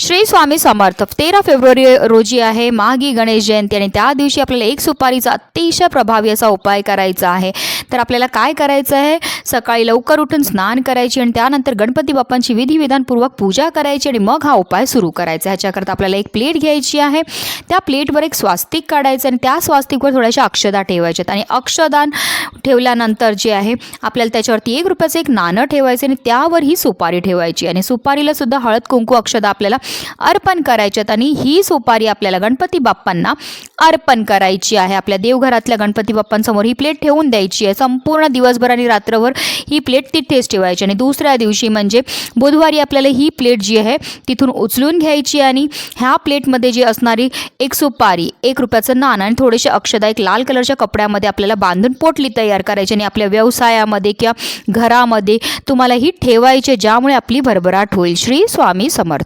श्री स्वामी समर्थ. तेरा फेब्रुवारी रोजी आहे माघी गणेश जयंती आणि त्या दिवशी आपल्याला एक सुपारीचा अतिशय प्रभावी असा उपाय करायचा आहे. तर आपल्याला काय करायचं आहे? सकाळी लवकर उठून स्नान करायची आणि त्यानंतर गणपती बाप्पांची विधिविधानपूर्वक पूजा करायची आणि मग हा उपाय सुरू करायचा ह्याच्याकरता आपल्याला एक प्लेट घ्यायची आहे. त्या प्लेटवर एक स्वास्तिक काढायचं आणि त्या स्वास्तिकवर थोड्याशा अक्षदा ठेवायच्यात. आणि अक्षदान ठेवल्यानंतर जे आहे आपल्याला त्याच्यावरती एक रुपयाचं एक नाणं ठेवायचं आणि त्यावर ही सुपारी ठेवायची. आणि सुपारीला सुद्धा हळद कुंकू अक्षदा आपल्याला अर्पण करायच्यात आणि ही सुपारी आपल्याला गणपती बाप्पांना अर्पण करायची आहे. आपल्या देवघरातल्या गणपती बाप्पांसमोर ही प्लेट ठेवून द्यायची आहे. संपूर्ण दिवसभर आणि रात्रभर ही प्लेट तिथेच ठेवायची आणि दुसऱ्या दिवशी म्हणजे बुधवारी आपल्याला ही प्लेट जी आहे तिथून उचलून घ्यायची आणि ह्या प्लेटमध्ये जी असणारी एक सुपारी एक रुपयाचं नाणं आणि थोडेसे अक्षदा एक लाल कलरच्या कपड्यामध्ये आपल्याला बांधून पोटली तयार करायची आणि आपल्या व्यवसायामध्ये किंवा घरामध्ये तुम्हाला ही ठेवायची ज्यामुळे आपली भरभराट होईल. श्री स्वामी समर्थ.